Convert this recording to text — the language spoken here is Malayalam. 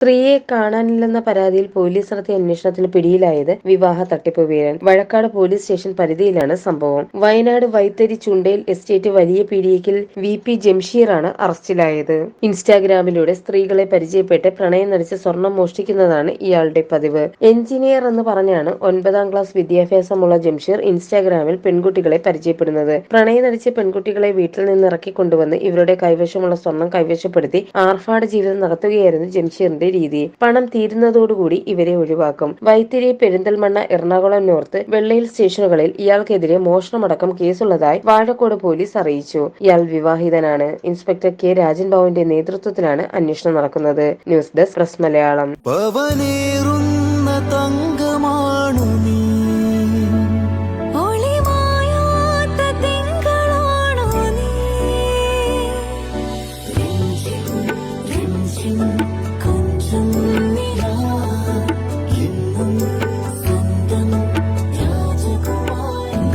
സ്ത്രീയെ കാണാനില്ലെന്ന പരാതിയിൽ പോലീസ് നടത്തിയ അന്വേഷണത്തിന് പിടിയിലായത് വിവാഹ തട്ടിപ്പ് വീരൻ. വഴക്കാട് പോലീസ് സ്റ്റേഷൻ പരിധിയിലാണ് സംഭവം. വയനാട് വൈത്തരി ചുണ്ടയിൽ എസ്റ്റേറ്റ് വലിയ പീഡിയക്കിൽ വി പി ജംഷീറാണ് അറസ്റ്റിലായത്. ഇൻസ്റ്റാഗ്രാമിലൂടെ സ്ത്രീകളെ പരിചയപ്പെട്ട് പ്രണയം നടിച്ച് സ്വർണം മോഷ്ടിക്കുന്നതാണ് ഇയാളുടെ പതിവ്. എഞ്ചിനീയർ എന്ന് പറഞ്ഞാണ് ഒൻപതാം ക്ലാസ് വിദ്യാഭ്യാസമുള്ള ജംഷീർ ഇൻസ്റ്റാഗ്രാമിൽ പെൺകുട്ടികളെ പരിചയപ്പെടുന്നത്. പ്രണയം നടിച്ച് പെൺകുട്ടികളെ വീട്ടിൽ നിന്ന് ഇറക്കിക്കൊണ്ടുവന്ന് ഇവരുടെ കൈവശമുള്ള സ്വർണം കൈവശപ്പെടുത്തി ആർഭാട ജീവിതം നടത്തുകയായിരുന്നു ജംഷീറിന്റെ രീതി പണം തീരുന്നതോടുകൂടി ഇവരെ ഒഴിവാക്കും. വൈത്തിരി പെരിന്തൽമണ്ണ എറണാകുളം നോർത്ത് വെള്ളയിൽ സ്റ്റേഷനുകളിൽ ഇയാൾക്കെതിരെ മോഷണമടക്കം കേസുള്ളതായി വാഴക്കോട് പോലീസ് അറിയിച്ചു. ഇയാൾ വിവാഹിതനാണ്. Inspector K. രാജൻ ബാബുവിന്റെ നേതൃത്വത്തിലാണ് അന്വേഷണം നടക്കുന്നത്. News desk press Malayalam. തങ്കമാണു നീ. ഒളിമായാത്ത തിങ്കളാണോ